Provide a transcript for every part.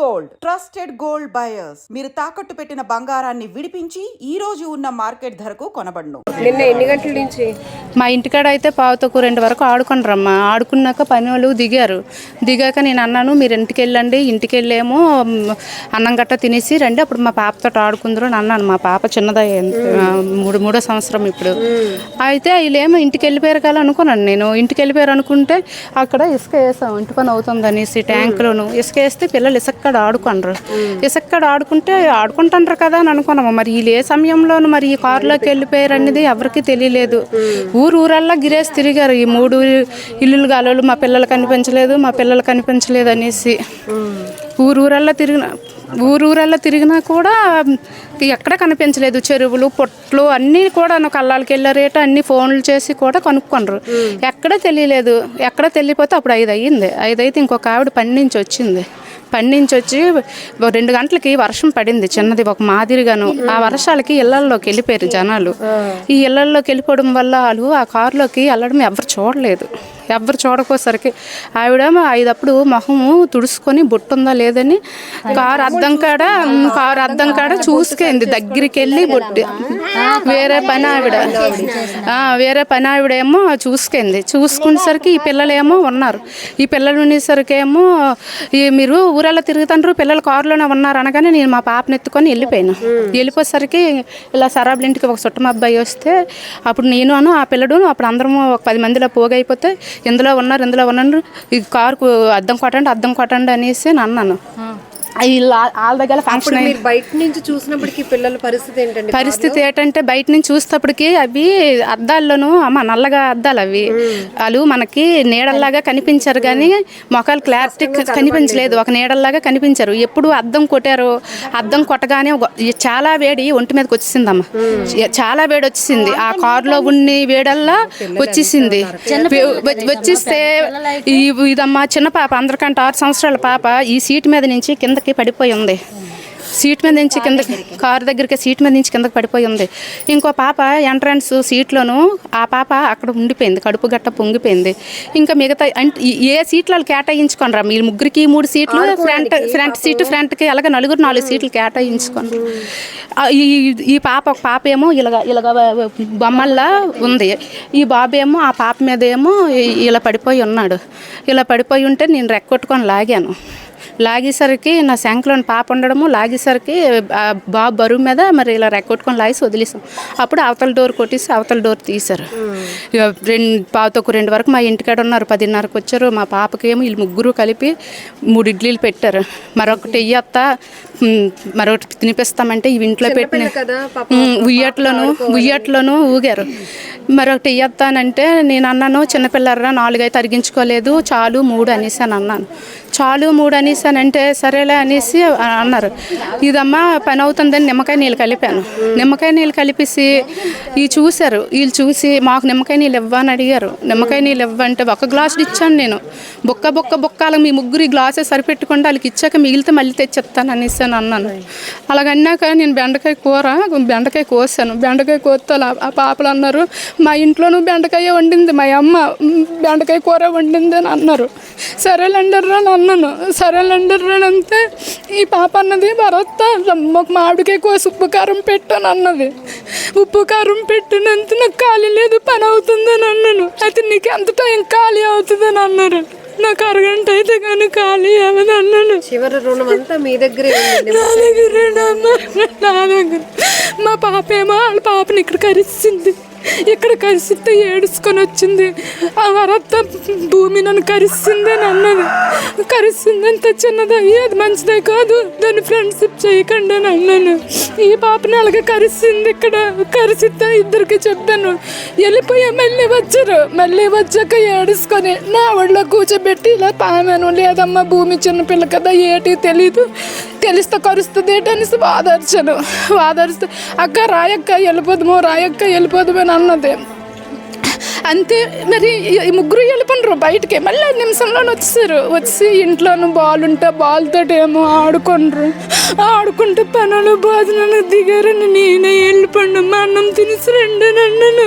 Gold trusted gold buyers మీరు తాకట్టు పెట్టిన బంగారాన్ని విడిపించి ఈ రోజు ఉన్న మార్కెట్ ధరకు కొనబడును. నిన్న ఎన్ని గంటల నుంచి? మా ఇంటికాడ అయితే పావుతకు రెండు వరకు ఆడుకుంటారమ్మా ఆడుకున్నాక పని వాళ్ళు దిగారు. దిగాక నేను అన్నాను మీరు ఇంటికి వెళ్ళండి ఇంటికి వెళ్ళేమో అన్నం గట్ట తినేసి రండి అప్పుడు మా పాపతో ఆడుకుందరు అని అన్నాను. మా పాప చిన్నదయ్యే మూడు మూడో సంవత్సరం ఇప్పుడు. అయితే వీళ్ళేమో ఇంటికి వెళ్ళిపోయారు కదా అనుకున్నాను నేను. ఇంటికి వెళ్ళిపోయారు అనుకుంటే అక్కడ ఇసుక వేసాం. ఇంటి పని అవుతుంది అనేసి ట్యాంకులోను ఇసుక వేస్తే పిల్లలు ఇసుక్కడ ఆడుకుంటారు ఇసుక్కడ ఆడుకుంటే ఆడుకుంటుంటారు కదా అని అనుకున్నాము. మరి వీళ్ళు ఏ సమయంలోనూ మరి ఈ కారులోకి వెళ్ళిపోయారు అనేది ఎవరికి తెలియలేదు. ఊరు ఊరల్లా గిరేసి తిరిగారు. ఈ మూడు ఇల్లులు గాలోలు మా పిల్లలు కనిపించలేదు మా పిల్లలు కనిపించలేదు అనేసి. ఊరు ఊరల్లా తిరిగిన ఊరు ఊరల్లా తిరిగినా కూడా ఎక్కడ కనిపించలేదు. చెరువులు పొట్లు అన్నీ కూడా కళ్ళాలకి వెళ్ళారేట అన్ని ఫోన్లు చేసి కూడా కనుక్కొనరు ఎక్కడ తెలియలేదు. ఎక్కడ తెలియపోతే అప్పుడు ఐదు అయ్యింది ఐదు అయితే ఇంకొక ఆవిడ పని నుంచి వచ్చింది. పని నుంచి వచ్చి రెండు గంటలకి వర్షం పడింది చిన్నది ఒక మాదిరిగాను. ఆ వర్షాలకి ఇళ్ళల్లోకి వెళ్ళిపోయారు జనాలు. ఈ ఇళ్ళల్లోకి వెళ్ళిపోవడం వల్ల వాళ్ళు ఆ కారులోకి వెళ్ళడం ఎవరు చూడలేదు. ఎవరు చూడకోసరికి ఆవిడేమో ఐదప్పుడు మొహము తుడుచుకొని బొట్టుందా లేదని కారు అద్దం కాడ కారు అద్దం కాడ చూసుకుంది దగ్గరికి వెళ్ళి బొట్టు వేరే పని ఆవిడ. వేరే పని ఆవిడేమో చూసుకుంది. చూసుకునేసరికి ఈ పిల్లలేమో ఉన్నారు. ఈ పిల్లలు ఉండేసరికి ఏమో ఈ మీరు ఊరల్లో తిరుగుతుంటారు పిల్లలు కారులోనే ఉన్నారు అనగానే నేను మా పాపని ఎత్తుకొని వెళ్ళిపోయాను. వెళ్ళిపోయేసరికి ఇలా సరాబుల ఇంటికి ఒక చుట్టం అబ్బాయి వస్తే అప్పుడు నేను అను ఆ పిల్లడు అప్పుడు అందరము ఒక పది మందిలో పోగైపోతే ఇందులో ఉన్నారు ఇందులో ఉన్నారు ఈ కారుకు అద్దం కొట్టండి అద్దం కొట్టండి అనేసి నేను అన్నాను. వీళ్ళ దగ్గర ఫంక్షన్ మీరు బయట నుంచి చూసినప్పటికీ పిల్లల పరిస్థితి ఏంటండి పరిస్థితి ఏంటంటే బయట నుంచి చూసేటప్పటికి అవి అద్దాల్లోనూ అమ్మ నల్లగా అద్దాలు అవి. వాళ్ళు మనకి నీడల్లాగా కనిపించారు కానీ మొఖాలు క్లారిటీ కనిపించలేదు. ఒక నీడల్లాగా కనిపించారు. ఎప్పుడు అద్దం కొట్టారు అద్దం కొట్టగానే చాలా వేడి ఒంటి మీదకి వచ్చేసిందమ్మ. చాలా వేడి వచ్చేసింది. ఆ కారులో ఉన్ని వేడల్లా వచ్చేసింది. వచ్చేస్తే ఇదమ్మా చిన్న పాప అందరికంటే ఆరు సంవత్సరాల పాప ఈ సీట్ మీద నుంచి కిందకి పడిపోయి ఉంది. సీట్ మీద నుంచి కింద కారు దగ్గరికి సీట్ మీద నుంచి కిందకి పడిపోయి ఉంది. ఇంకో పాప ఎంట్రన్స్ సీట్లోను ఆ పాప అక్కడ ఉండిపోయింది. కడుపు గట్ట పొంగిపోయింది. ఇంకా మిగతా అంటే ఏ సీట్లు వాళ్ళు కేటాయించుకోనరా? మీ ముగ్గురికి మూడు సీట్లు ఫ్రంట్ ఫ్రంట్ సీట్ ఫ్రంట్కి అలాగే నలుగురు నాలుగు సీట్లు కేటాయించుకోండి ఈ ఈ పాప ఒక పాప ఏమో ఇలాగ ఇలాగ బొమ్మల్లా ఉంది. ఈ బాబు ఏమో ఆ పాప మీద ఏమో ఇలా పడిపోయి ఉన్నాడు. ఇలా పడిపోయి ఉంటే నేను రెక్కొట్టుకొని లాగాను. లాగేసరికి నా శంఖలోని పాప ఉండడము లాగేసరికి బాబు బరువు మీద మరి ఇలా రెక్కొట్టుకొని లాగేసి వదిలేసాం. అప్పుడు అవతల డోర్ కొట్టేసి అవతల డోర్ తీశారు. ఇక రెండు పావుతొక్కు రెండు వరకు మా ఇంటికాడ ఉన్నారు పదిన్నరకు వచ్చారు. మా పాపకి ఏమో వీళ్ళు ముగ్గురు కలిపి మూడు ఇడ్లీలు పెట్టారు. మరొకటి ఇయ్యత్త మరొకటి తినిపిస్తామంటే ఇవి ఇంట్లో పెట్టిన ఉయ్యట్లోను ఉయ్యట్లోను ఊగారు. మరొకటి ఇయ్యత్తానంటే నేను అన్నాను చిన్నపిల్లర్రా నాలుగైతే అరిగించుకోలేదు చాలు మూడు అనేసి అని అన్నాను. చాలు మూడు అని అంటే సరేలే అనేసి అన్నారు. ఇదమ్మా పని అవుతుందని నిమ్మకాయ నీళ్ళు కలిపాను. నిమ్మకాయ నీళ్ళు కలిపేసి ఈ చూశారు. వీళ్ళు చూసి మాకు నిమ్మకాయ నీళ్ళు ఇవ్వని అడిగారు. నిమ్మకాయ నీళ్ళు ఇవ్వంటే ఒక గ్లాసు ఇచ్చాను నేను. బొక్క బొక్క బొక్కలు మీ ముగ్గురు ఈ గ్లాసే సరిపెట్టుకుంటే వాళ్ళకి ఇచ్చాక మిగిలితే మళ్ళీ తెచ్చిస్తాను అనేసి అని అన్నాను. అలాగన్నాక నేను బెండకాయ కూర బెండకాయ కోసాను. బెండకాయ కోస్తే ఆ పాపలు అన్నారు మా ఇంట్లోనూ బెండకాయ వండింది మా అమ్మ బెండకాయ కూర వండింది అని అన్నారు. సరేలేండి రా అన్నాను. సరే రా అని అంతే. ఈ పాప అన్నది భరత్ ఒక మామిడికాయ కోసి ఉప్పు కారం పెట్టాను అన్నది. ఉప్పు కారం పెట్టినంత నాకు ఖాళీ లేదు పని అవుతుందని అన్నాను. అయితే నీకు ఎంత టైం ఖాళీ అవుతుందని అన్నారు. నాకు అరగంట అయితే కానీ ఖాళీ అవ్వదు అన్నాను. చివరి రుణం అంతా మీ దగ్గరే నా దగ్గరేనమ్మా నా దగ్గర. మా పాప ఏమో వాళ్ళ పాపని ఇక్కడ కరిచింది ఇక్కడ కరిసితే ఏడుచుకొని వచ్చింది. ఆ వరత్త భూమి నన్ను కరిసింది అని అన్నది. కరిసింది అంత చిన్నది అది మంచిదే కాదు. దాన్ని ఫ్రెండ్షిప్ చేయకండి అని అన్నాను. ఈ పాపని అలాగే కరిసింది ఇక్కడ. కరిసితే ఇద్దరికి చెప్పాను. వెళ్ళిపోయా మళ్ళీ వచ్చారు. మళ్ళీ వచ్చాక ఏడుచుకొని నా ఒళ్ళో కూర్చోబెట్టి ఇలా పామాను లేదమ్మా భూమి చిన్నపిల్ల కదా ఏటి తెలీదు. తెలిస్తే కరుస్తుంది ఏంటనేసి వాదార్చాను. వాదార్స్తే అక్క రాయక్క వెళ్ళిపోదాము రాయక్క వెళ్ళిపోదాము అని అన్నది. అంతే మరి ఈ ముగ్గురు వెళ్ళిపోండ్రు బయటికి. మళ్ళీ ఐదు నిమిషంలోనే వచ్చేసారు వచ్చి ఇంట్లోనూ బాల్ ఉంటే బాల్తోటి ఏమో ఆడుకుండ్రు. ఆడుకుంటే పనులు భోజనాలు దిగారని నేనే వెళ్ళిపోండు మా అన్నం తినేసి రెండు నన్ను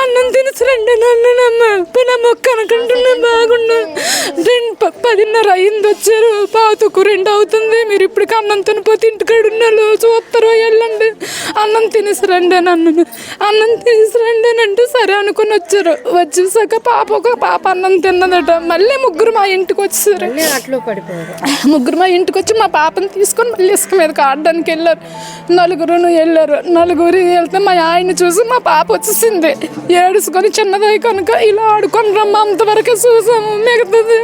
అన్నం తినేసి రండి నన్నునమ్మ పని మొక్క అనుకుంటున్నా బాగుండు రెండు పదిన్నర అయింది వచ్చారు. పాతకు రెండు అవుతుంది. మీరు ఇప్పటికి అన్నం తినిపోతే ఇంటికాడ ఉన్నారు చూస్తారు వెళ్ళండి. అన్నం తినేసి రండి నన్ను. అన్నం తినేసి రండి అని అంటే సరే అనుకుని వచ్చారు. వచ్చేసాక పాప ఒక పాప అన్నం తిన్నదట. మళ్ళీ ముగ్గురు మా ఇంటికి వచ్చేసారు ముగ్గురు మా ఇంటికి వచ్చి మా పాపని తీసుకొని మళ్ళీ ఇసుక మీదకి ఆడడానికి వెళ్ళారు. నలుగురు వెళ్ళారు. నలుగురు వెళ్తే మా ఆయన చూసి మా పాప వచ్చేసింది. ఏడుసుకొని చిన్నదై కనుక ఇలా ఆడుకొని రమ్మ అంతవరకు చూసాము మిగతాది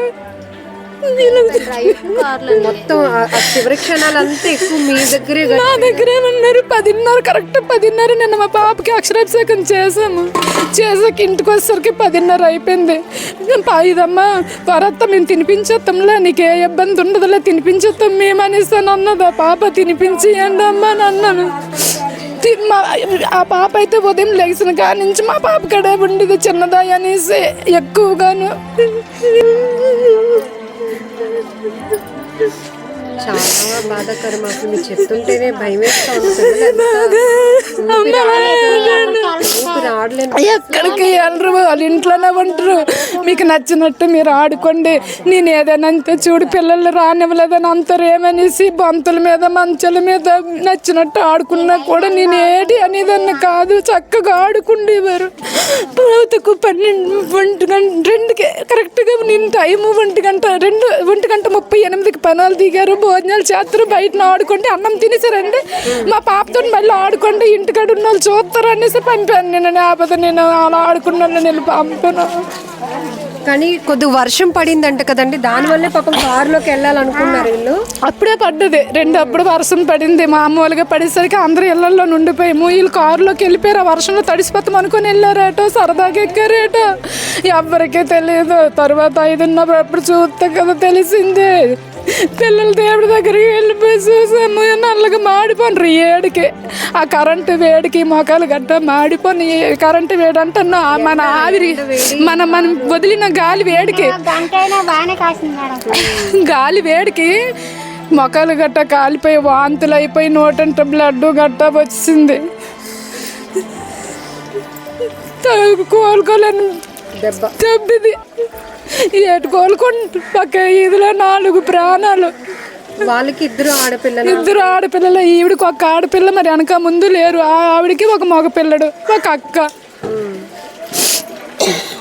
మొత్తం చివరి క్షణాలంతా ఎక్కువ మీ దగ్గరే నా దగ్గరే ఉన్నారు. పదిన్నర కరెక్ట్ పదిన్నర నిన్న మా పాపకి అక్షరాభిషేకం చేసాము చేసాక ఇంటికి వచ్చేసరికి పదిన్నర అయిపోయింది. ఇదమ్మా వరత్త మేము తినిపించేస్తాంలే నీకు ఏ ఇబ్బంది ఉండదులే తినిపించేస్తాం మేము అనేసాను అన్నది ఆ పాప తినిపించి అమ్మా అని అన్నాను మా ఆ పాప అయితే ఉదయం లేచిన కాడి నుంచి మా పాప కడే ఉండేది చిన్నదా అనేసి ఎక్కువగాను. చాలా బాధాకరం అసలు మీరు చెప్తుంటేనే భయం వేస్తా ఎక్కడికి వెళ్ళరు? వాళ్ళ ఇంట్లోనే ఉంటారు. మీకు నచ్చినట్టు మీరు ఆడుకోండి. నేను ఏదైనా అంతే చూడు పిల్లలు రానివ్వలేదని అంతరు ఏమనేసి బంతుల మీద మంచల మీద నచ్చినట్టు ఆడుకున్నా కూడా నేను ఏటి అనేదాన్ని కాదు. చక్కగా ఆడుకుండేవారు. ప్రభుత్వకు పన్నెండు ఒంటి గంట రెండుకి కరెక్ట్గా నేను టైం ఒంటి గంట రెండు ఒంటి గంట ముప్పై ఎనిమిదికి పనాలు దిగారు. భోజనాలు చేస్తారు బయట ఆడుకుంటే అన్నం తినేసారండి. మా పాపతో మళ్ళీ ఆడుకుంటే ఇంటికాడ ఉన్న వాళ్ళు చూస్తారు అనేసి పంపాను నేను లేకపోతే నేను అలా ఆడుకున్నాను నేను పంపాను. కానీ కొద్ది వర్షం పడిందంట కదండి దానివల్లే పాపం కారులోకి వెళ్ళాలనుకున్నారు వీళ్ళు. అప్పుడే పడ్డది. రెండు అప్పుడు వర్షం పడింది. మామూలుగా పడేసరికి అందరూ ఇళ్ళలో నుండిపోయాము వీళ్ళు కారులోకి వెళ్ళిపోయారు? ఆ వర్షంలో తడిసిపోతాం అనుకుని వెళ్ళారేటో? సరదాగా ఎక్కారేటో? ఎవరికీ తెలియదు తర్వాత ఐదున్నప్పుడు చూస్తే కదా తెలిసింది. పిల్లలు దేవుడి దగ్గరికి వెళ్ళిపోయి చూసాము నల్లగా మాడిపోండ్రు ఏడికి? ఆ కరెంటు వేడికి మొఖాలు గట్ట మాడిపోయి కరెంటు వేడి అంటే నా- మన ఆవిరి మన మనం వదిలిన గాలి వేడికి గాలి వేడికి మొక్కలు గట్ట కాలిపోయి వాంతులు అయిపోయి నోటంట బ్లడ్ గట్ట వచ్చింది. కోలుకోలేను. దెబ్బ. దెబ్బది. ఏటు కోలుకుంటు పక్క ఇదిలో నాలుగు ప్రాణాలు. వాళ్ళకి ఇద్దరు ఆడపిల్లలు. ఇద్దరు ఆడపిల్లలు ఈవిడికి ఒక ఆడపిల్ల మరి వెనక ముందు లేరు. ఆ ఆవిడకి ఒక మగ పిల్లడు ఒక అక్క.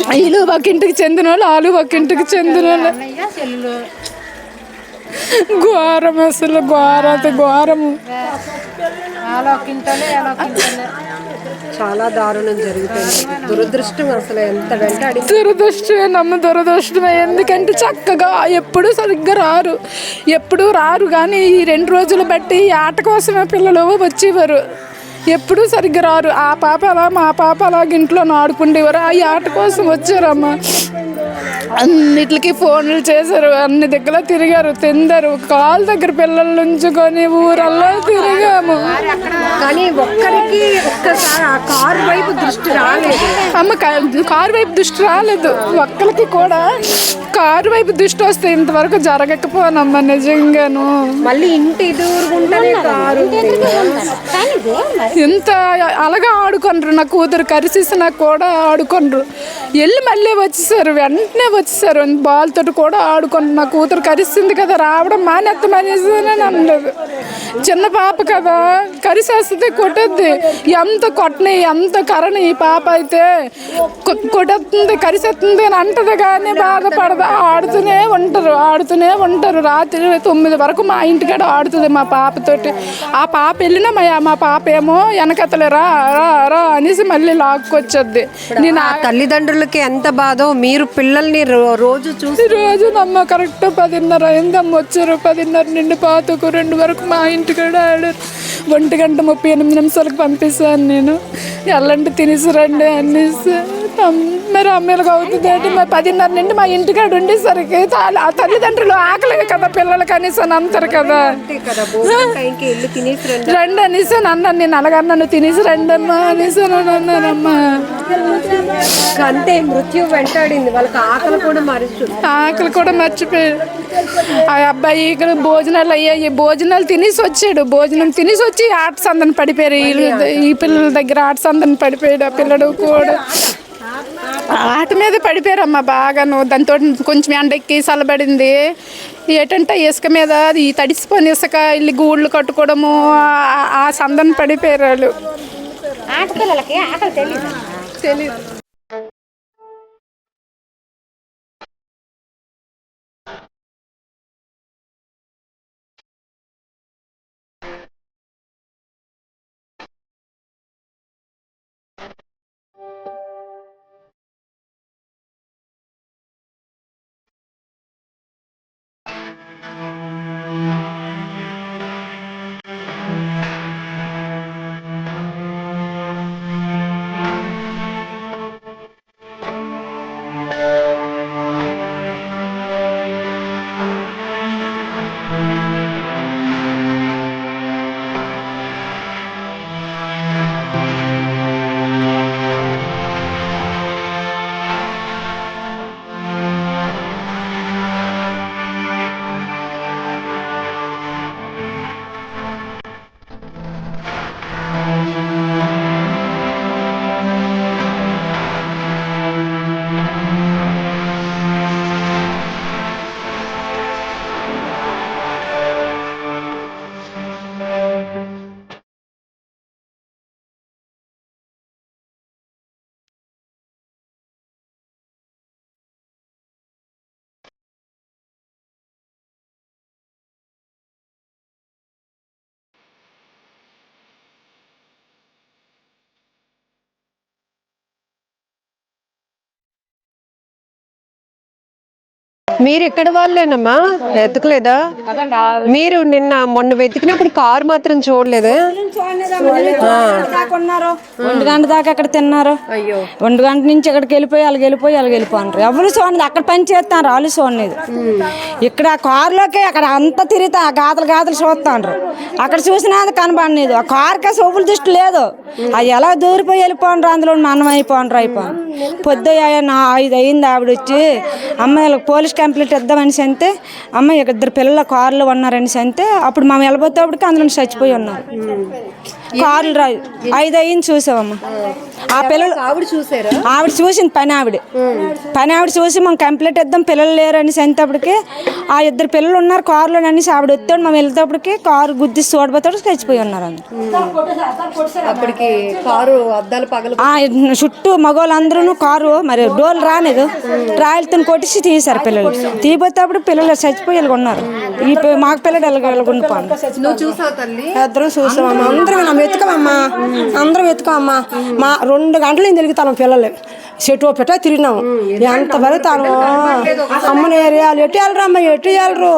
వీళ్ళు ఒక ఇంటికి చెందిన వాళ్ళు వాళ్ళు ఒక ఇంటికి చెందిన వాళ్ళు. ఘోరం అసలు ఘోరత ఘోరము చాలా దారుణం జరుగుతుంది దురదృష్టం అసలు ఎంత వెంటాడి దురదృష్టమే నమ్మ దురదృష్టమే. ఎందుకంటే చక్కగా ఎప్పుడు సరిగ్గా రారు. ఎప్పుడు రారు కానీ ఈ రెండు రోజులు బట్టి ఈ ఆట కోసమే పిల్లలు వచ్చేవారు. ఎప్పుడు సరిగ్గా రారు. ఆ పాప అలా మా పాప అలాగ ఇంట్లో ఆడుకుండేవారు. ఆ ఆట కోసం వచ్చారమ్మ. అన్నిటికి ఫోన్లు చేశారు. అన్ని దగ్గర తిరిగారు. తిందరు. కాలు దగ్గర పిల్లలు ఉంచుకొని ఊరల్లా తిరిగాము. కానీ ఒక్కరికి ఒక్కసారి ఆ కారు వైపు దృష్టి రాలేదు. అమ్మ కారు వైపు దృష్టి రాలేదు. ఒక్కరికి కూడా కారు వైపు దృష్టి వస్తే ఇంతవరకు జరగకపోనమ్మా నిజంగాను. మళ్ళీ ఇంటి ఎదురుగుంటనే కారు. ఎంత అలాగా ఆడుకొనరు నా కూతురు కరిసేసినా కూడా ఆడుకొనరు. వెళ్ళి మళ్ళీ వచ్చేసారు వెంటనే వచ్చేసారు. బాల్ తోటి కూడా ఆడుకొని నా కూతురు కరిసింది కదా రావడం మానేత్తమనేసి అని అనలేదు చిన్న పాప కదా కరిసేస్తుంది కొట్టద్ది. ఎంత కొట్టని ఎంత కరని ఈ పాప అయితే కొట్టేస్తుంది కరిసేస్తుంది అని అంటది కానీ బాధపడదు? ఆడుతూనే ఉంటారు ఆడుతూనే ఉంటారు. రాత్రి తొమ్మిది వరకు మా ఇంటికాడ ఆడుతుంది మా పాపతోటి. ఆ పాప వెళ్ళినా మా మా పాప ఏమో వెనకతలే రా రా రా అనేసి మళ్ళీ లాక్కొచ్చొద్ది నేను ఆ తల్లిదండ్రులకి ఎంత బాధో మీరు పిల్లల్ని రోజు చూసి రోజు నమ్మ కరెక్ట్ పదిన్నర అయిందమ్మ వచ్చారు పదిన్నర నుండి పాతకు రెండు వరకు మా ఇంటికాడ ఆడారు. ఒంటి గంట ముప్పై ఎనిమిది నిమిషాలకు పంపిస్తాను నేను. ఎల్లంటి తినేసి రండి అనేసి. మరి అమ్మలకు అవుతుంది అంటే మరి పదిన్నర నుండి మా ఇంటికాడ ఉండేసరికి చాలా ఆ తల్లిదండ్రులు ఆకలి కదా పిల్లలు కనీసం అంటారు కదా. రండి అనేసి అన్నాను నేను అలాగని నన్ను తినేసి రండి అమ్మా అనేసి అని అన్నానమ్మా అంతే మృత్యు వెంటాడింది వాళ్ళకి ఆకలి కూడా మరుస్తుంది ఆకలి కూడా మర్చిపోయాడు ఆ అబ్బాయి ఇక్కడ భోజనాలు అయ్యాయి భోజనాలు తినేసి వచ్చాడు. భోజనం తినేసి వచ్చి ఆట సందన పడిపోయారు ఈ పిల్లల దగ్గర ఆట సందన పడిపోయాడు ఆ పిల్లడు కూడా. ఆట మీద పడిపోయారమ్మా బాగాను. దాంతో కొంచెం ఎండెక్కి చల్లబడింది ఏంటంటే ఇసుక మీద అది తడిసిపోయిన ఇసుక ఇల్లు గూళ్ళు కట్టుకోవడము ఆ- సందన పడిపోయారు వాళ్ళు. తెలియదు మీరు ఎక్కడ వాళ్ళేనమ్మా? వెతకలేదా? మీరు నిన్న మొన్న వెతికినప్పుడు కారు మాత్రం చూడలేదా? ఒంటి గంట దాకా అక్కడ తిన్నారు? అయ్యో. ఒంటి గంట నుంచి ఇక్కడికి వెళ్ళిపోయి వాళ్ళకి వెళ్ళిపోయి వాళ్ళకి వెళ్ళిపోంటారు ఎవరు చూడలేదు. అక్కడ పని చేస్తాను వాళ్ళు చూడలేదు. ఇక్కడ కారులోకి అక్కడ అంతా తిరుగుతా గాతలు గాతలు చూస్తాండ్రు అక్కడ చూసినా అది కనబడలేదు. ఆ కారుకే సొప్పులు దృష్టి లేదు. అది ఎలా దూరిపోయి వెళ్ళిపోండ్రు అందులో మనం అయిపోండ్రు అయిపోండి పొద్దు ఐదు అయింది ఆవిడ వచ్చి అమ్మాయిలకు పోలీస్ టెంప్లెట్ ఇద్దామనేసి అంతే అమ్మాయి ఇద్దరు పిల్లల కారులో ఉన్నారనేసి అంతే అప్పుడు మేము వెళ్ళబోతేప్పటికి అందులో చచ్చిపోయి ఉన్నారు కార్లు రా ఐదు అయ్యింది చూసావమ్మా. ఆ. పిల్లలు ఆవిడ చూసారా? ఆవిడ చూసింది పని ఆవిడ. పని ఆవిడ చూసి మనం కంప్లీట్ ఇద్దాం పిల్లలు లేరు అనేసి అంతప్పటికి ఆ ఇద్దరు పిల్లలు ఉన్నారు కారులో అనేసి ఆవిడ వస్తాడు మనం వెళ్తేప్పటికి కారు గుద్ది చూడబోతాడు చచ్చిపోయి ఉన్నారు అప్పటికి కారు అద్దాలు పగల ఆ చుట్టూ మగవాళ్ళందరూ కారు మరి డోర్లు రాలేదు. రాయలతో కొట్టించి తీశారు పిల్లలు. తీపోతేప్పుడు పిల్లలు చచ్చిపోయి ఉన్నారు. ఈ మాకు పిల్లలు వెళ్ళగలుగుండిపోండి నువ్వు చూసావు తల్లి? ఇద్దరం చూసామమ్మా అందరం ఇలా వెతకమమ్మా అందరం వెతకమమ్మా మా రెండు గంటలు నేను తిరుగుతాను పిల్లలు. చెట్టు పెట్ట తిరిగినాము. ఎంత వెళ్తాను అమ్మని ఏరియాలు ఎటు వెళ్ళరమ్మా అమ్మ ఎటు వెళ్ళరు?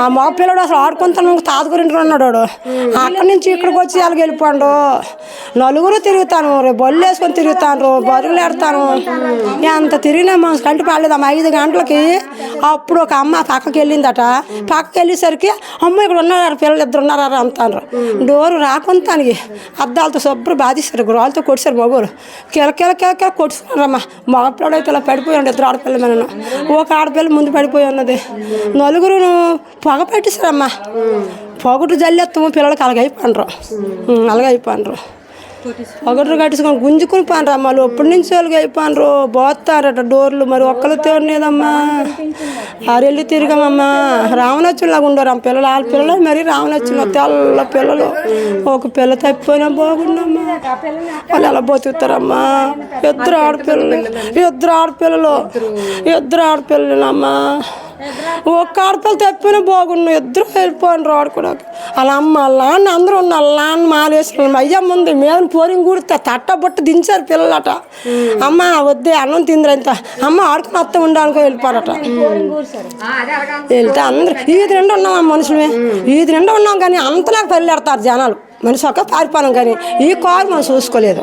ఆ మగ పిల్లడు అసలు ఆడుకుంటాను తాత గురించి ఉన్నాడు వాడు. అక్కడి నుంచి ఇక్కడికి వచ్చి వాళ్ళకి వెళ్ళిపోండు నలుగురు తిరుగుతాను రేపు బళ్ళు వేసుకొని తిరుగుతాను బరువులు ఎడతాను ఎంత తిరిగినా మనం కంటి పడలేదమ్మా. ఐదు గంటలకి అప్పుడు ఒక అమ్మ పక్కకి వెళ్ళిందట. పక్కకి వెళ్ళేసరికి అమ్మ ఇక్కడ ఉన్నారు పిల్లలు ఇద్దరు ఉన్నారు అంటారు. డోరు రాకుంటానికి అద్దాలతో శుభ్రం బాధిస్తారు గురాలతో కొట్టిస్తారు మగోరు కిల కిల కిల కిల మగ ఇలా పడిపోయి ఉండే ఇద్దరు ఆడపిల్ల మనం ఒక ఆడపిల్ల ముందు పడిపోయి ఉన్నది. నలుగురు పొగ పెట్టేశారమ్మా. పొగటు జల్లెత్తము పిల్లలకి అలాగైపోండ్రు అలాగైపోండ్రు ఒకటి కట్టుకొని గుంజుకుని పానరు అమ్మ. వాళ్ళు ఎప్పటి నుంచి వాళ్ళకి అయిపోయినరు పోతారట డోర్లు మరి ఒక్కరు ఉండేదమ్మా ఆరెళ్ళి తిరిగామమ్మా. రావణచ్చులాగా ఉండరు అమ్మ పిల్లలు. వాళ్ళ పిల్లలు మరి రావణచ్చుల తెల్ల పిల్లలు. ఒక పిల్ల తప్పిపోయినా బాగుండమ్మా. వాళ్ళు ఎలా బతుకుతారమ్మా? ఇద్దరు ఆడపిల్లలు. ఇద్దరు ఆడపిల్లలు. ఇద్దరు ఆడపిల్లలమ్మా. ఒక్క ఆడపిల్ల తప్పినా బాగున్నావు ఇద్దరు వెళ్ళిపోయినరు ఆడుకోవడానికి వాళ్ళ అమ్మ వాళ్ళ నాన్న అందరూ ఉన్న వాళ్ళ నాన్న మాలేసిన అయ్యా ముందు మీద పోరింగ్ కూడితే తట్ట బొట్ట దించారు పిల్లలట. అమ్మ వద్దే అన్నం తిందిరంత అమ్మ ఆడుకుని అత్త ఉండాలనుకో వెళ్ళిపోరట. వెళ్తే అందరు ఈది నిండా ఉన్నాం మనుషులమే. ఈది నిండా ఉన్నాం కానీ అంతలాగా పెళ్ళాడతారు జనాలు. మనిషి ఒక పారిపోయాం కానీ ఈ కారు మనం చూసుకోలేదు.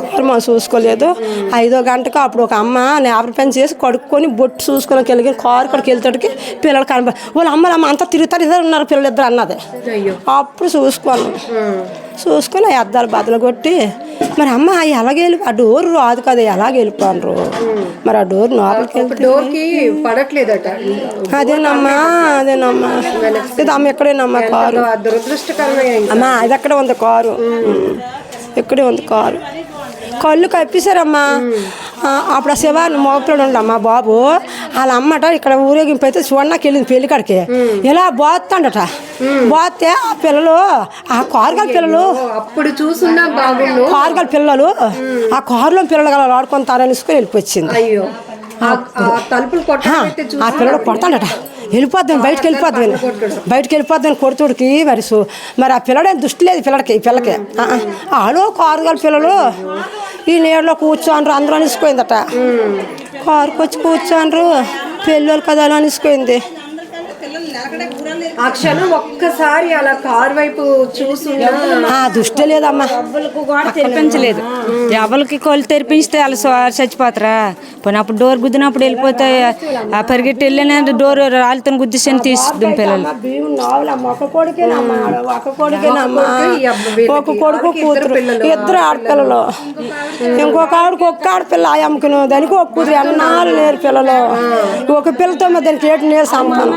కారు మనం చూసుకోలేదు. ఐదో గంటకు అప్పుడు ఒక అమ్మ నేపర పని చేసి కడుక్కొని బొట్టు చూసుకొని వెళ్ళి కారు కడికి వెళ్తాడికి పిల్లలు కనబడి వాళ్ళ అమ్మలు అమ్మ అంతా తిరుగుతారు ఇద్దరు ఉన్నారు పిల్లలు ఇద్దరు అన్నది. అప్పుడు చూసుకోను చూసుకొని ఆ అద్దాలు బదులు కొట్టి మరి అమ్మ ఎలాగ వెళ్ళి ఆ డోర్ రాదు కదా ఎలాగ వెళ్ళిపోండ్రు మరి ఆ డోర్ లోపలికి వెళ్తే డోర్కి పడట్లేదట. అదేనమ్మా అదేనమ్మా. ఇది అమ్మ ఎక్కడేనమ్మా కారు. అమ్మా ఇది ఎక్కడ ఉంది కారు. ఇక్కడే ఉంది కారు కళ్ళు కప్పిసారమ్మా. అప్పుడు ఆ శివాన్ని మోపుడు ఉండమ్మా బాబు. వాళ్ళ అమ్మట ఇక్కడ ఊరేగింపు అయితే చూడడానికి వెళ్ళింది పెళ్ళికాడికి ఇలా బోత్తండట. బోతే ఆ పిల్లలు ఆ కారుగల పిల్లలు అప్పుడు బాగుండు కారుగల పిల్లలు ఆ కారులో పిల్లలు గల ఆడుకుంటారని వెళ్ళిపోయింది అయ్యో. ఆ పిల్లడు కొడతాడట. వెళ్ళిపోద్దాం బయటకు వెళ్ళిపోద్దాం. బయటకు వెళ్ళిపోద్దాం కొడుతుడికి మరి సు- మరి ఆ పిల్లడే దృష్టి లేదు పిల్లడికి ఈ పిల్లకి. ఆడు కారుగల పిల్లలు. ఈ నీడలో కూర్చోండ్రు అందరూ అనిసిపోయిందట. కారుకు వచ్చి కూర్చోండ్రు. పిల్లలు కదా అని అనిసిపోయింది. ఆ క్షణం ఒక్కసారి అలా కారు వైపు చూసున్నా ఆ దృష్టి లేదమ్మా. ఎవరికి కూడా తెరిపించలేదు. ఎవరికి కోళ్ళు తెరిపించితే వాళ్ళు చచ్చిపోతారా? పోనీ అప్పుడు డోర్ గుద్దినప్పుడు వెళ్ళిపోతే ఆ పరిగెట్టి వెళ్ళిన డోర్ రాళ్ళతో గుద్దిసని తీసుకుంటాం పిల్లలు. ఒక కొడుకు కూతురు. ఇద్దరు ఆడపిల్లలు. ఇంకొక ఆవిడకి ఒక్క ఆడపిల్ల అమ్మకును దానికి ఒక కూతురు. అన్నాళ్ళు నేరు పిల్లలు? ఒక పిల్లతో దానికి ఏటు నేరు సంపను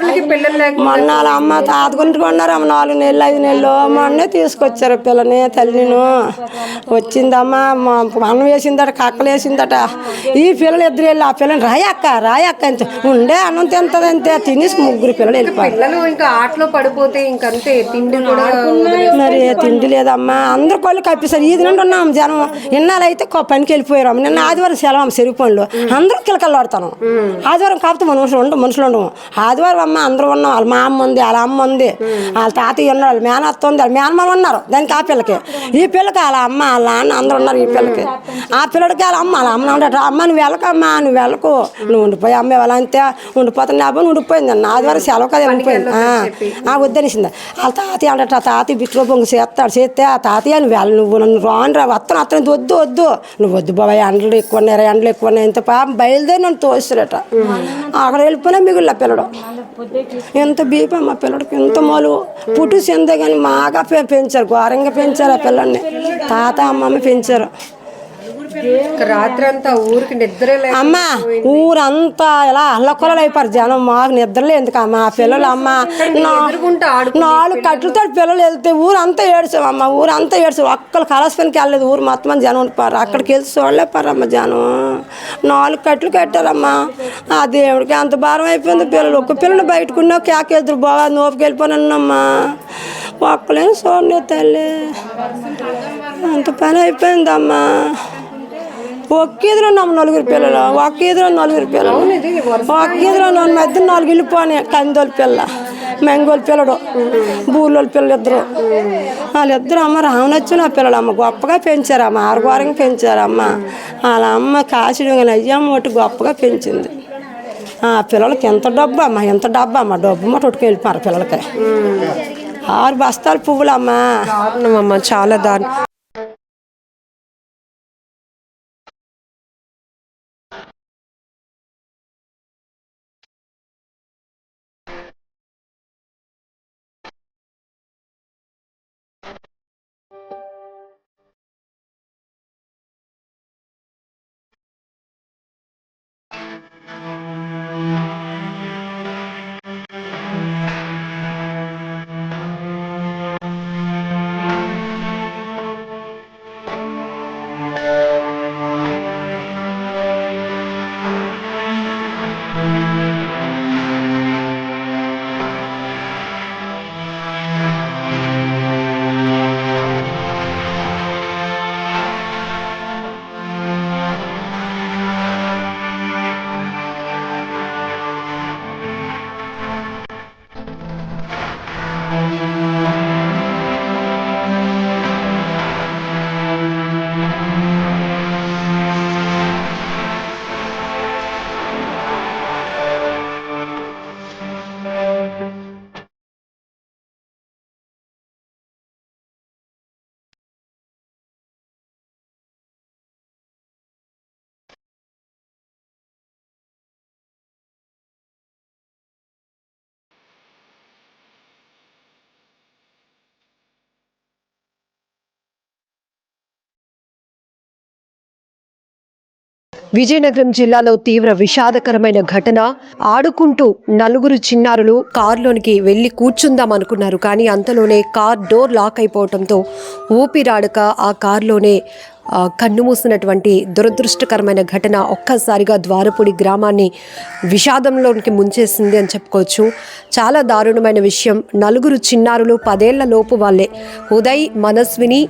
తల్లిదండ్రులకి పిల్లలు లేక మొన్న వాళ్ళ అమ్మ తాత కొనుక్కున్నారు అమ్మ నాలుగు నెలలు ఐదు నెలలు. మొన్నే తీసుకొచ్చారు పిల్లని తల్లిను. వచ్చిందమ్మా మా అన్నం వేసిందట కక్కలు వేసిందట. ఈ పిల్లలు ఇద్దరు వెళ్ళి ఆ పిల్లని రాయక్క రాయక్క అంతే ఉండే అన్నం తింటది అంతే తినేసి ముగ్గురు పిల్లలు వెళ్ళిపోయారు. పిల్లలు ఇంకా ఆటలో పడిపోతే ఇంకంతే తిండి కూడా మరి తిండి లేదమ్మా. అందరు కళ్ళు కప్పిస్తారు. ఈది నుండి ఉన్నాం జనం. ఇన్నాళ్ళు అయితే కొ- పనికి వెళ్ళిపోయారు నిన్న ఆదివారం సెలవు అమ్మ చెరుకు పనులు. అందరూ కిలకల్లాడుతాను ఆదివారం కాకపోతే మన మనుషులు ఉండవు మనుషులు ఉండవు ఆదివారం అమ్మ అందరూ ఉన్నాం. వాళ్ళ మా అమ్మ ఉంది వాళ్ళ అమ్మ ఉంది. వాళ్ళ తాతయ్య ఉన్నారు వాళ్ళ మేనత్త ఉంది వాళ్ళ మేనమామ ఉన్నారు. దానికి ఆ పిల్లకి. ఈ పిల్లకి వాళ్ళ అమ్మ వాళ్ళ నాన్న అందరూ ఉన్నారు ఈ పిల్లకి. ఆ పిల్లడికి వాళ్ళ అమ్మ వాళ్ళ అమ్మ ఉండట అమ్మ నువ్వు వెళ్ళకమ్మా నువ్వు వెళ్ళకు. నువ్వు ఉండిపోయి అమ్మ వాళ్ళ అంతే. ఉండిపోతున్నా అబ్బాయి ఉండిపోయింది అన్న. ఆదివారం సెలవు కదా వెళ్ళిపోయింది ఆ, వద్దనిసింది. వాళ్ళ తాతయ్య అంటట ఆ తాతయ్య బిట్లో పొంగి చేస్తాడు చేస్తే ఆ తాతయ్య నువ్వు వెళ్ళ నువ్వు నన్ను రాను రా. వస్తాను అతను వద్దు వద్దు నువ్వు వద్దు బాబాయ్ ఎండలు ఎక్కువ ఉన్నాయి ఎండలు ఎక్కువ ఉన్నాయి. ఇంత పాపం బయలుదేరి నన్ను తోసిరట అక్కడ వెళ్ళిపోయినా మిగుళ్ళ పిల్లడు. ఎంత బీపం మా పిల్లడికి ఎంత మొలు. పుట్టు చెందే కానీ మాగా పె- పెంచారు. ఘోరంగా పెంచారు ఆ పిల్లల్ని. తాత అమ్మమ్మ పెంచారు. రాత్రి అంతా ఊరికి నిద్ర అమ్మ ఊరంతా ఇలా అల్లకొలలు అయిపోయారు జనం. మాకు నిద్రలే ఎందుకు అమ్మ? ఆ పిల్లలు అమ్మ నాలుగు కట్లతో పిల్లలు వెళ్తే ఊరంతా ఏడ్చాం అమ్మ ఊరంతా ఏడ్చాం ఒక్కరు కలసపనికి వెళ్ళలేదు ఊరు మొత్తం జనం ఉండిపోయారు. అక్కడికి వెళ్ళి చూడలేపారమ్మ జనం. నాలుగు కట్లు కట్టారమ్మా. ఆ దేవుడికి అంత భారం అయిపోయింది పిల్లలు. ఒక పిల్లని బయటకున్నా కేకెదురు బాగా నోపుకి వెళ్ళిపోనమ్మా ఒక్కలేని చూడలే తల్లి. అంత పని అయిపోయిందమ్మా. ఒక్క ఈదులో నమ్మ నలుగురు పిల్లలు. ఒక్క నలుగురు పిల్లలు. ఒక్క ఈదులో నన్ను మధ్య నాలుగు వెళ్ళిపోయి కందోలు పిల్ల మెంగోలు పిల్లడు బూర్లోల పిల్లలు ఇద్దరు. వాళ్ళిద్దరు అమ్మ రావనొచ్చు నా పిల్లలు అమ్మ. గొప్పగా పెంచారు అమ్మ. ఆరుగోరంగా పెంచారు అమ్మ. వాళ్ళ అమ్మ కాసిడు అయ్యమ్మ ఒకటి గొప్పగా పెంచింది. ఆ పిల్లలకి ఎంత డబ్బు అమ్మ? ఎంత డబ్బు అమ్మ? డబ్బు మా ఒకటికి వెళ్ళిపోయారు పిల్లలకి. ఆరు బస్తాలు పువ్వులు దారుణం అమ్మ. చాలా దారుణం. విజయనగరం జిల్లాలో తీవ్ర విషాదకరమైన ఘటన. ఆడుకుంటూ నలుగురు చిన్నారులు కారులోనికి వెళ్ళి కూర్చుందాం అనుకున్నారు. కానీ అంతలోనే కార్ డోర్ లాక్ అయిపోవడంతో ఊపిరాడక ఆ కారులోనే కన్నుమూసినటువంటి దురదృష్టకరమైన ఘటన ఒక్కసారిగా ద్వారపూడి గ్రామాన్ని విషాదంలోనికి ముంచేసింది అని చెప్పుకోవచ్చు. చాలా దారుణమైన విషయం. నలుగురు చిన్నారులు పదేళ్ళ లోపు వాళ్ళే. ఉదయ్ మనస్విని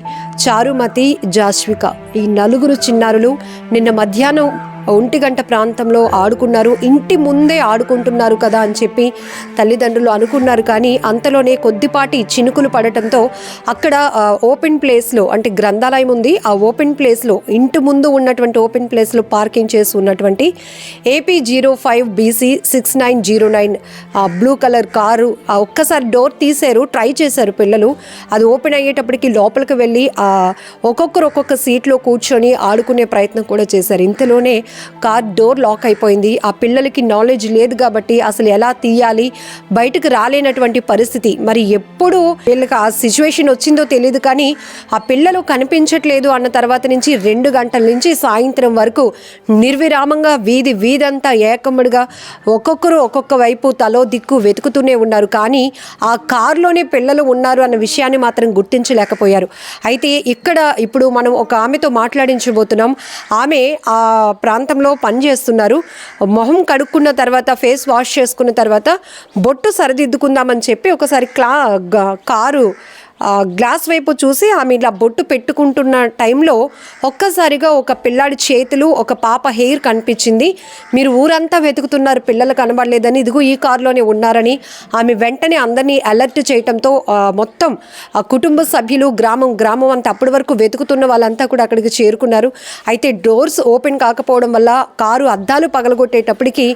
చారుమతి జాస్విక ఈ నలుగురు చిన్నారులు నిన్న మధ్యాహ్నం ఒంటి గంట ప్రాంతంలో ఆడుకున్నారు. ఇంటి ముందే ఆడుకుంటున్నారు కదా అని చెప్పి తల్లిదండ్రులు అనుకున్నారు. కానీ అంతలోనే కొద్దిపాటి చినుకులు పడటంతో అక్కడ ఓపెన్ ప్లేస్లో అంటే గ్రంథాలయం ఉంది. ఆ ఓపెన్ ప్లేస్లో ఇంటి ముందు ఉన్నటువంటి ఓపెన్ ప్లేస్లో పార్కింగ్ చేసి ఉన్నటువంటి AP zero five BC six nine zero nine ఆ బ్లూ కలర్ కారు ఆ ఒక్కసారి డోర్ తీశారు ట్రై చేశారు పిల్లలు. అది ఓపెన్ అయ్యేటప్పటికి లోపలికి వెళ్ళి ఆ ఒక్కొక్కరు ఒక్కొక్క సీట్లో కూర్చొని ఆడుకునే ప్రయత్నం కూడా చేశారు. ఇంతలోనే కార్ డోర్ లాక్ అయిపోయింది. ఆ పిల్లలకి నాలెడ్జ్ లేదు కాబట్టి అసలు ఎలా తీయాలి బయటకు రాలేనటువంటి పరిస్థితి. మరి ఎప్పుడు వీళ్ళకి ఆ సిచ్యువేషన్ వచ్చిందో తెలియదు కానీ ఆ పిల్లలు కనిపించట్లేదు అన్న తర్వాత నుంచి రెండు గంటల నుంచి సాయంత్రం వరకు నిర్విరామంగా వీధి వీధంతా ఏకముడిగా ఒక్కొక్కరు ఒక్కొక్క వైపు తలో దిక్కు వెతుకుతూనే ఉన్నారు. కానీ ఆ కారులోనే పిల్లలు ఉన్నారు అన్న విషయాన్ని మాత్రం గుర్తించలేకపోయారు. అయితే ఇక్కడ ఇప్పుడు మనం ఒక ఆమెతో మాట్లాడించబోతున్నాం. ఆమె ఆ ప్రాంతంలో పనిచేస్తున్నారు. మొహం కడుక్కున్న తర్వాత ఫేస్ వాష్ చేసుకున్న తర్వాత బొట్టు సరిదిద్దుకుందామని చెప్పి ఒకసారి క్లా కారు గ్లాస్ వైపు చూసి ఆమె ఇలా బొట్టు పెట్టుకుంటున్న టైంలో ఒక్కసారిగా ఒక పిల్లాడి చేతులు ఒక పాప హెయిర్ కనిపించింది. మీరు ఊరంతా వెతుకుతున్నారు పిల్లలు కనబడలేదని. ఇదిగో ఈ కారులోనే ఉన్నారని. ఆమె వెంటనే అందరినీ అలర్ట్ చేయటంతో మొత్తం ఆ కుటుంబ సభ్యులు గ్రామం గ్రామం అంతా అప్పటి వరకు వెతుకుతున్న వాళ్ళంతా కూడా అక్కడికి చేరుకున్నారు. అయితే డోర్స్ ఓపెన్ కాకపోవడం వల్ల కారు అద్దాలు పగలగొట్టేటప్పటికి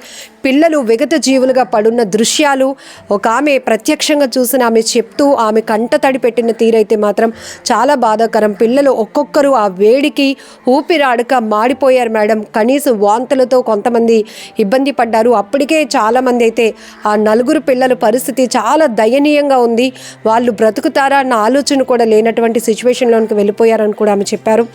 పిల్లలు విగత జీవులుగా పడున్న దృశ్యాలు ఒక ఆమె ప్రత్యక్షంగా చూసిన ఆమె చెప్తూ ఆమె కంట తడి పెట్టిన తీరైతే మాత్రం చాలా బాధాకరం. పిల్లలు ఒక్కొక్కరు ఆ వేడికి ఊపిరాడక మాడిపోయారు మేడం. కనీసం వాంతులతో కొంతమంది ఇబ్బంది పడ్డారు. అప్పటికే చాలామంది అయితే ఆ నలుగురు పిల్లల పరిస్థితి చాలా దయనీయంగా ఉంది. వాళ్ళు బ్రతుకుతారా అన్న ఆలోచన కూడా లేనటువంటి సిచ్యువేషన్లోనికి వెళ్ళిపోయారని కూడా ఆమె చెప్పారు.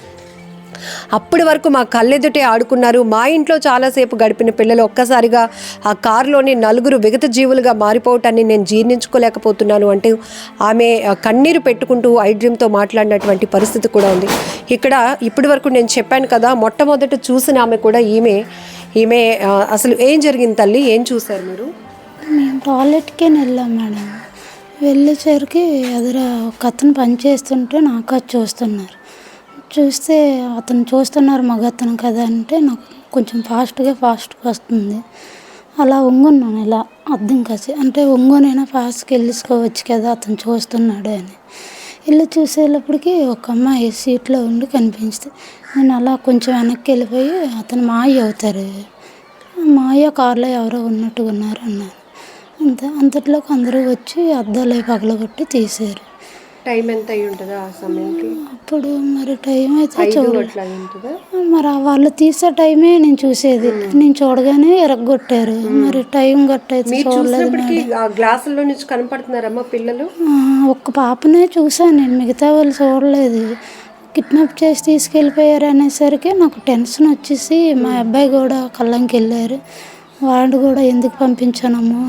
అప్పటి వరకు మా కళ్ళెదుటే ఆడుకున్నారు. మా ఇంట్లో చాలాసేపు గడిపిన పిల్లలు ఒక్కసారిగా ఆ కారులోని నలుగురు విగత జీవులుగా మారిపోవటాన్ని నేను జీర్ణించుకోలేకపోతున్నాను అంటూ ఆమె కన్నీరు పెట్టుకుంటూ ఐ డ్రీమ్తో మాట్లాడినటువంటి పరిస్థితి కూడా ఉంది. ఇక్కడ ఇప్పటి వరకు నేను చెప్పాను కదా మొట్టమొదట చూసిన ఆమె కూడా ఈమె. ఈమె అసలు ఏం జరిగింది తల్లి? ఏం చూశారు మీరు? మేము టాయిలెట్కే వెళ్ళాం మేడం. వెళ్ళేసరికి ఎదురు ఒక అతను పనిచేస్తుంటే నాకు అది చూస్తున్నారు. చూస్తే అతను చూస్తున్నారు మగ అతను కదా అంటే నాకు కొంచెం ఫాస్ట్గా ఫాస్ట్గా వస్తుంది. అలా ఒంగున్నాను ఇలా అర్థం కాసి అంటే ఒంగునైనా ఫాస్ట్గా వెళ్ళేసుకోవచ్చు కదా అతను చూస్తున్నాడు అని. వెళ్ళి చూసేటప్పటికి ఒక అమ్మాయి సీట్లో ఉండి కనిపించింది. నేను అలా కొంచెం వెనక్కి వెళ్ళిపోయి అతను మాయ అవుతారు. మాయ కారులో ఎవరో ఉన్నట్టుగా ఉన్నారు అన్నారు అంత అంతట్లోకి అందరూ వచ్చి అద్దాలు పగలగొట్టి తీశారు. టైం ఎంత అయి ఉంటుందా ఆ సమయంకి? అప్పుడు మరి టైం అయితే ఉంటుందా? మరి వాళ్ళు తీసే టైమే నేను చూసేది. నేను చూడగానే ఎరగొట్టారు. మరి టైం గట్ట అయితే మీరు చూడలేదు ఆ గ్లాసుల్లో నుంచి కనపడుతున్నారమ్మా పిల్లలు? ఒక్క పాపనే చూసాను నేను. మిగతా వాళ్ళు చూడలేదు. కిడ్నాప్ చేసి తీసుకెళ్ళిపోయారు అనేసరికి నాకు టెన్షన్ వచ్చేసి మా అబ్బాయి కూడా కళ్ళంకి వెళ్ళారు వాడు కూడా ఎందుకు పంపించానమ్మా?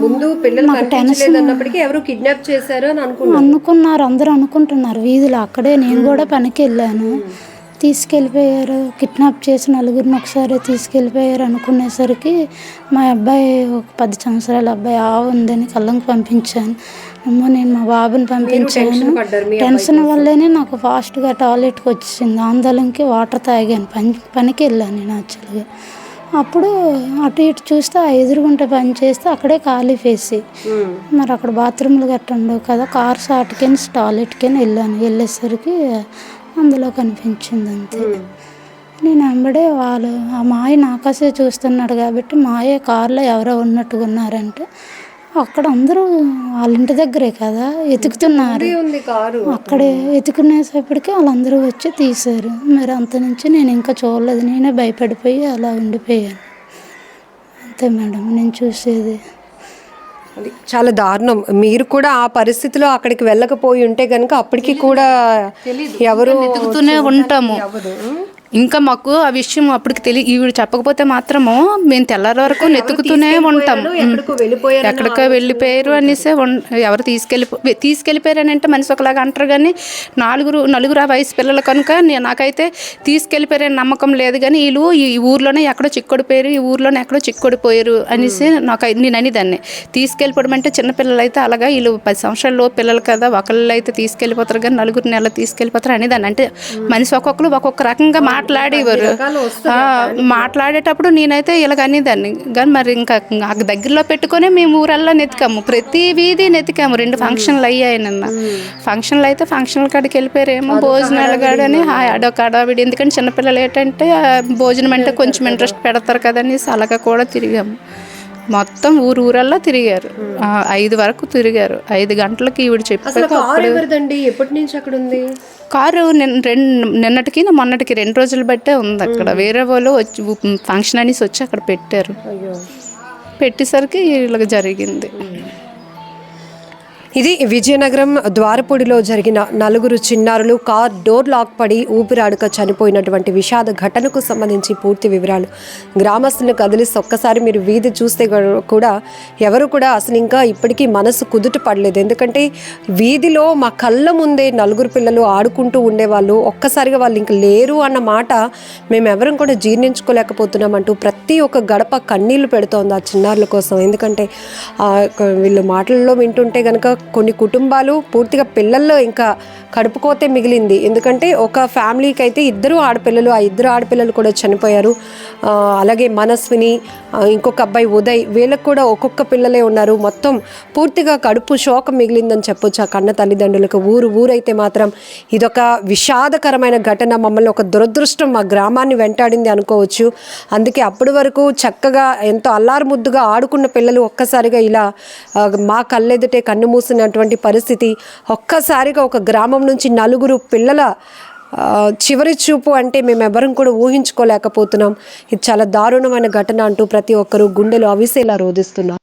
ముందు పిల్లలు కనిపించలేదు అన్నప్పటికీ ఎవరు కిడ్నాప్ చేశారు అని అనుకున్నాను అనుకున్నారు అందరూ అనుకుంటున్నారు వీధిలో అక్కడే నేను కూడా పనికి వెళ్ళాను తీసుకెళ్ళిపోయారు కిడ్నాప్ చేసి నలుగురిని ఒకసారి తీసుకెళ్ళిపోయారు అనుకునేసరికి మా అబ్బాయి ఒక పది సంవత్సరాల అబ్బాయి ఆవు ఉందని కళ్ళంకి పంపించాను. అమ్మో నేను మా బాబుని పంపించాను. టెన్షన్ వల్లనే నాకు ఫాస్ట్గా టాయిలెట్కి వచ్చింది. ఆందోళనకి వాటర్ తాగాను. పని పనికి వెళ్ళాను నేను యాక్చువల్గా అప్పుడు అటు ఇటు చూస్తే ఆ ఎదురుగుంట పని చేస్తే అక్కడే ఖాళీ ఫేసి మరి అక్కడ బాత్రూమ్లు గట్ట ఉండవు కదా కార్ షాట్కని టాయిలెట్కని వెళ్ళాను. వెళ్ళేసరికి అందులో కనిపించింది అంతే. నేను వెంబడే వాళ్ళు ఆ మాయ నాకాసే చూస్తున్నాడు కాబట్టి మాయ కారులో ఎవరో ఉన్నట్టుగా ఉన్నారంటే అక్కడ అందరూ వాళ్ళ ఇంటి దగ్గరే కదా ఎతుకుతున్నారు అక్కడే ఎత్తుకునేసేపటికి వాళ్ళందరూ వచ్చి తీశారు. మరి అంత నుంచి నేను ఇంకా చూడలేదు. నేనే భయపడిపోయి అలా ఉండిపోయాను. అంతే మేడం నేను చూసేది. చాలా దారుణం. మీరు కూడా ఆ పరిస్థితిలో అక్కడికి వెళ్ళకపోయి ఉంటే కనుక అప్పటికి కూడా ఎవరు ఉంటాము. ఇంకా మాకు ఆ విషయం అప్పటికి తెలియ ఈవిడ చెప్పకపోతే మాత్రము మేము తెల్లారి వరకు నెతుకుతూనే ఉంటాం. ఎక్కడికో వెళ్ళిపోయారు అనేసి ఎవరు తీసుకెళ్ళి తీసుకెళ్ళిపోయారని అంటే మనిషి ఒకలాగా అంటారు కానీ నాలుగురు నలుగురు ఆ వయసు పిల్లలు కనుక నాకైతే తీసుకెళ్ళిపోయారని నమ్మకం లేదు కానీ వీళ్ళు ఈ ఊర్లోనే ఎక్కడో చిక్కుడిపోయారు ఈ ఊర్లోనే ఎక్కడో చిక్కుడిపోయారు అనేసి నాకు నేను అనేదాన్ని. తీసుకెళ్ళిపోవడం అంటే చిన్నపిల్లలు అయితే అలాగా వీళ్ళు పది సంవత్సరాల పిల్లలు కదా ఒకళ్ళు అయితే తీసుకెళ్ళిపోతారు కానీ నలుగురు నెలలు తీసుకెళ్ళిపోతారు అనేదాన్ని. అంటే మనిషి ఒక్కొక్కరు ఒక్కొక్క రకంగా మాట్లాడేవారు మాట్లాడేటప్పుడు నేనైతే ఇలాగ అనేదాన్ని. కానీ మరి ఇంకా నాకు దగ్గరలో పెట్టుకొని మేము ఊరల్లా నెతికాము. ప్రతి వీధి నెతికాము. రెండు ఫంక్షన్లు అయ్యాయి నిన్న. ఫంక్షన్లు అయితే ఫంక్షన్ల కాడికి వెళ్ళిపోయారేమో భోజనాలు కాడని అడొక అడవిడి ఎందుకంటే చిన్నపిల్లలు ఏంటంటే భోజనం అంటే కొంచెం ఇంట్రెస్ట్ పెడతారు కదని అలాగా కూడా తిరిగాము. మొత్తం ఊరు ఊరల్లా తిరిగారు. ఐదు వరకు తిరిగారు. ఐదు గంటలకి ఈవిడ ఎవరిదండి? ఎప్పటి నుంచి అక్కడ ఉంది? కారు రెండు నిన్నటికి మొన్నటికి రెండు రోజులు బట్టే ఉంది అక్కడ. వేరే వాళ్ళు వచ్చి ఫంక్షన్ అనేసి వచ్చి అక్కడ పెట్టారు. పెట్టేసరికి ఇలాగ జరిగింది. ఇది విజయనగరం ద్వారపూడిలో జరిగిన నలుగురు చిన్నారులు కార్ డోర్ లాక్ పడి ఊపిరాడుక చనిపోయినటువంటి విషాద ఘటనకు సంబంధించి పూర్తి వివరాలు. గ్రామస్తులను కదిలిసి ఒక్కసారి మీరు వీధి చూస్తే కూడా ఎవరు కూడా అసలు ఇంకా ఇప్పటికీ మనసు కుదుట పడలేదు. ఎందుకంటే వీధిలో మా కళ్ళ ముందే నలుగురు పిల్లలు ఆడుకుంటూ ఉండేవాళ్ళు. ఒక్కసారిగా వాళ్ళు ఇంక లేరు అన్న మాట మేము ఎవరం కూడా జీర్ణించుకోలేకపోతున్నాం అంటూ ప్రతి ఒక్క గడప కన్నీళ్ళు పెడుతోంది ఆ చిన్నారుల కోసం. ఎందుకంటే వీళ్ళు మాటల్లో వింటుంటే కనుక కొన్ని కుటుంబాలు పూర్తిగా పిల్లల్లో ఇంకా కడుపుకోతే మిగిలింది. ఎందుకంటే ఒక ఫ్యామిలీకి అయితే ఇద్దరు ఆడపిల్లలు ఆ ఇద్దరు ఆడపిల్లలు కూడా చనిపోయారు. అలాగే మనస్విని ఇంకొక అబ్బాయి ఉదయ్ వీళ్ళకి కూడా ఒక్కొక్క పిల్లలే ఉన్నారు. మొత్తం పూర్తిగా కడుపు శోకం మిగిలిందని చెప్పొచ్చు ఆ కన్న తల్లిదండ్రులకు. ఊరు ఊరైతే మాత్రం ఇదొక విషాదకరమైన ఘటన. మమ్మల్ని ఒక దురదృష్టం మా గ్రామాన్ని వెంటాడింది అనుకోవచ్చు. అందుకే అప్పటి వరకు చక్కగా ఎంతో అల్లారు ముద్దుగా ఆడుకున్న పిల్లలు ఒక్కసారిగా ఇలా మా కళ్ళెదుటే కన్ను మూసి మూసినటువంటి పరిస్థితి. ఒక్కసారిగా ఒక గ్రామం నుంచి నలుగురు పిల్లల చివరి చూపు అంటే మేము ఎవరం కూడా ఊహించుకోలేకపోతున్నాం. ఇది చాలా దారుణమైన ఘటన అంటూ ప్రతి ఒక్కరూ గుండెలు అవిసేలా రోధిస్తున్నారు.